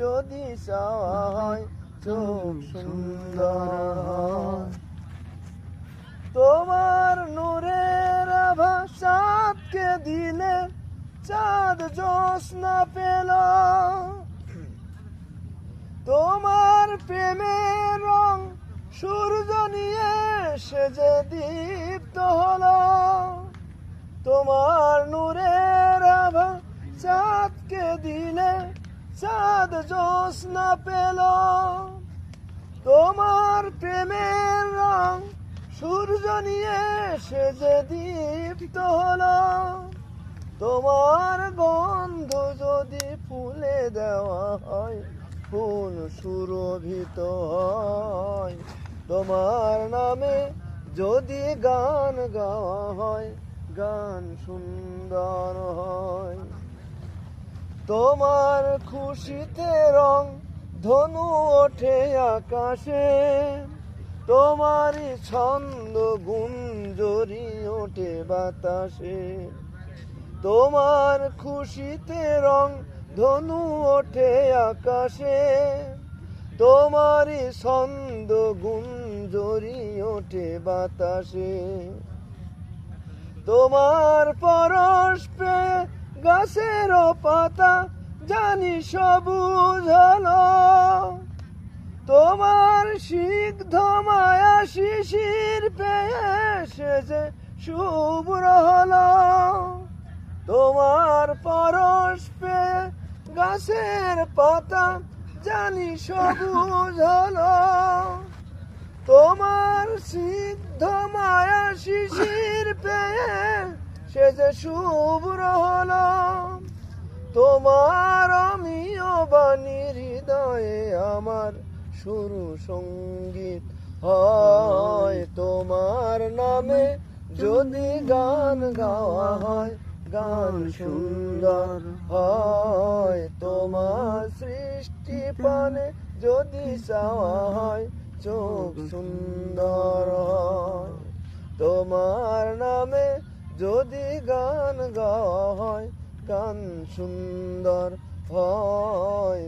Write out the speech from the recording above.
যদি হয় সুন্দর তোমার নূরের আভা চাঁদকে দিলে চাঁদ জোৎস্না পেল। তোমার প্রেমের রং সূর্য নিয়ে সেজে দীপ্ত হলো। তোমার নূরের চাঁদ জোস না পেল। তোমার প্রেমের রং সূর্য নিয়ে সেজে দীপ্ত হলো। তোমার গন্ধ যদি ফুলে দেওয়া হয়, ফুল সুরভিত হয়। তোমার নামে যদি গান গাওয়া হয়, গান সুন্দর হয়। তোমার খুশিতে রং ধনু ওঠে আকাশে। তোমারই ছন্দ গুঞ্জরি ওঠে বাতাসে। তোমার খুশিতে রং ধনু ওঠে আকাশে। তোমারই ছন্দ গুঞ্জরি ওঠে বাতাসে। তোমার পরশ গাছের পাতা জানি সবুজ হলো। তোমার সিদ্ধ মায়া শিশির পেয়ে সেজে শুভ্র হলো। তোমার পরশ পেয়ে গাছের পাতা জানি সবুজ হলো। তোমার সিদ্ধ মায়া শিশির পেয়ে সে যে শুভ্র হলো, তোমার আমিও বাণী হৃদয়ে আমার শুরু সংগীত হয়। তোমার নামে যদি গান গাওয়া হয়, গান সুন্দর হয়। তোমার সৃষ্টি পানে যদি চাওয়া হয়, চোখ সুন্দর হয়। তোমার নামে যদি গান গাওয়া হয় গান সুন্দর হয়